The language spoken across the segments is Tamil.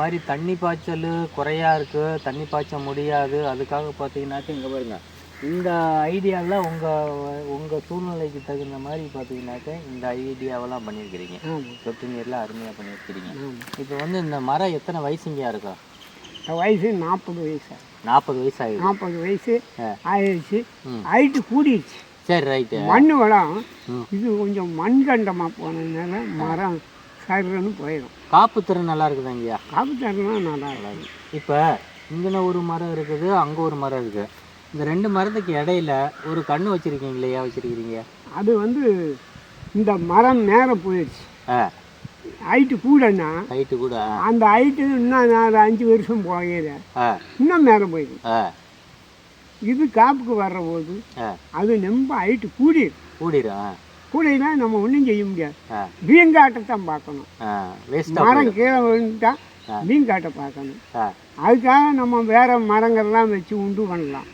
மாதிரி தண்ணி பாய்ச்சல் குறையா இருக்கு தண்ணி பாய்ச்ச முடியாது. அதுக்காக பார்த்தீங்கன்னாக்க இங்கே பாருங்க. இந்த ஐடியாவில் உங்கள் உங்கள் சூழ்நிலைக்கு தகுந்த மாதிரி பார்த்தீங்கன்னாக்க இந்த ஐடியாவெல்லாம் பண்ணியிருக்கிறீங்க. சொட்டு நீர்லாம் அருமையாக பண்ணியிருக்கிறீங்க. இப்போ வந்து இந்த மரம் எத்தனை வயசுங்கயா இருக்கும்? இந்த வயசு நாற்பது வயசு. நாற்பது வயசு ஆகுது. நாற்பது வயசு. ஆயிடுச்சு. ஹைட்டு கூடிடுச்சு சரி ரைட்டு. மண் வளம். இது கொஞ்சம் மண்கண்டமாக போனதுனால மரம் சருன்னு போயிடும். காப்பு திறன் நல்லா இருக்குதாங்கய்யா காப்பிட்டாருலாம் நல்லா இருக்கும் இப்போ இங்கன ஒரு மரம் இருக்குது அங்கே ஒரு மரம் இருக்குது. இந்த ரெண்டு மரத்துக்கு இடையில ஒரு கண்ணு வச்சுருக்கீங்களே ஏன் வச்சுருக்கிறீங்க. அது வந்து இந்த மரம் மேலே போயிடுச்சு. ஹைட்டு கூடன்னா ஹைட்டு கூட அந்த ஹைட்டு இன்னும் நான் அஞ்சு வருஷம் போகிற ஆ. இன்னும் மேலே போயிடும் இது காப்புக்கு வர்ற போது அது ரொம்ப ஹைட்டு கூடிடும் கூடிடும் ஆ கூடினா நம்ம ஒன்றும் செய்ய முடியாது. வீங்காட்டத்தான் பார்க்கணும். மரம் கீழே விழுந்துட்டா வீங்காட்டை பார்க்கணும். அதுக்காக நம்ம வேற மரங்கள்லாம் வச்சு உண்டு பண்ணலாம்.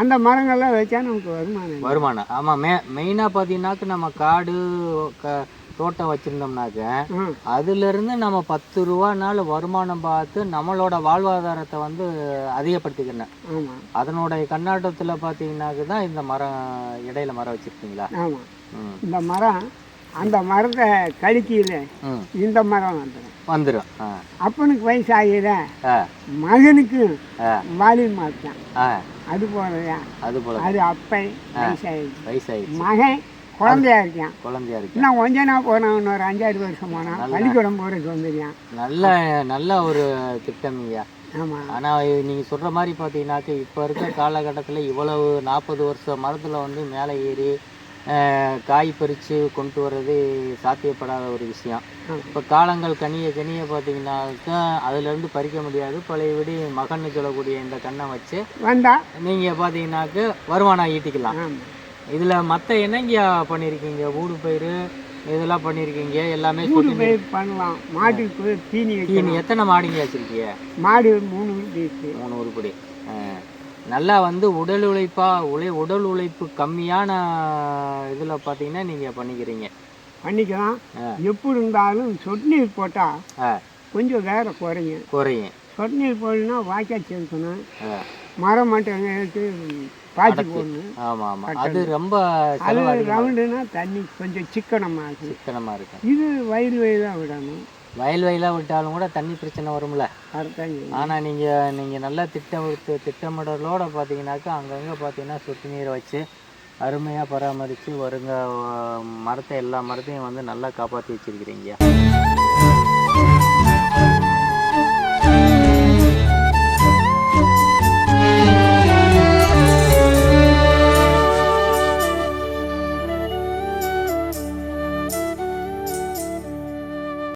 அந்த மரங்கள்லாம் வச்சா நமக்கு வருமானம். வருமானம். ஆமாம் மே மெயினாக பார்த்தீங்கன்னாக்க நம்ம காடு க தோட்டம் வச்சுருந்தோம்னாக்க ஆ அதுலேருந்து நம்ம பத்து ரூபானால வருமானம் பார்த்து நம்மளோட வாழ்வாதாரத்தை வந்து அதிகப்படுத்திக்கணும் ஆமாம் அதனுடைய கண்ணாட்டத்தில் பார்த்தீங்கன்னாக்க தான் இந்த மரம் இடையில மரம் வச்சுருக்கீங்களா? இந்த மரம் அந்த மரத்தை கழிக்கையில் இந்த மரம் வந்துடும். வந்துடும் அப்பனுக்கு வயசு ஆகிட மகனுக்கு வாலி மாற்றான் அது போலயா அது போல அது அப்பன் வயசாயிடுச்சு. மகன் குழந்தையா இருக்கான் குழந்தையா இருக்கு இன்னும் கொஞ்ச நாள் போனான் இன்னொரு அஞ்சாறு வருஷம் போனான் பள்ளிக்கூடம் போகிறதுக்கு வந்துருக்கான் நல்ல நல்ல ஒரு திட்டம் ஐயா ஆமாம் ஆனால் நீங்கள் சொல்கிற மாதிரி பார்த்தீங்கன்னாக்க இப்போ இருக்க காலகட்டத்தில் இவ்வளவு நாற்பது வருஷம் மரத்தில் வந்து மேலே ஏறி காய் பறித்து கொண்டு வர்றது சாத்தியப்படாத ஒரு விஷயம். இப்போ காலங்கள் கனிய கனிய பார்த்தீங்கன்னாக்கா அதுலேருந்து பறிக்க முடியாது. பழையபடி மகன்னு சொல்லக்கூடிய இந்த கண்ணை வச்சு வந்தா? நீங்கள் பார்த்தீங்கன்னாக்க வருமானம் ஈட்டிக்கலாம். இதில் மற்ற என்னங்கய்யா பண்ணியிருக்கீங்க ஊடு பயிர் இதெல்லாம் பண்ணியிருக்கீங்க எல்லாமே சொட்டு பயிர் பண்ணலாம். மாட்டுக்கு தீனி வைக்கணும். எத்தனை மாடுங்க வச்சுருக்கீங்க மாடு மூணு இருக்கு. மூணு உருப்படி. நல்லா வந்து உடல் உழைப்பா உழை உடல் உழைப்பு கம்மியான இதில் பார்த்தீங்கன்னா நீங்கள் பண்ணிக்கிறீங்க. பண்ணிக்கலாம். எப்படி இருந்தாலும் சொட்டு நீர் போட்டால் கொஞ்சம் வேற குறையும். குறையும். சொட்டு நீர் போடணும்னா வாய்க்கால் ஆ. மரம் மட்டும் எடுத்து பாய்ச்சி போடணும். ஆமாம் ஆமாம் அது ரொம்ப அது ரவுண்டுனா தண்ணி கொஞ்சம் சிக்கனமாக இருக்கும் சிக்கனமாக இருக்கும் இது வயல் வயலாக விடணும். வயல் வயலாக விட்டாலும் கூட தண்ணி பிரச்சனை வரும்ல? ஆனால் நீங்கள் நீங்கள் நல்லா திட்டம் திட்டமிடலோட பார்த்தீங்கன்னாக்கா அங்கங்கே பார்த்தீங்கன்னா சொட்டு நீரை வச்சு அருமையாக பராமரித்து வருங்க மரத்தை எல்லா மரத்தையும் வந்து நல்லா காப்பாற்றி வச்சிருக்கிறீங்க.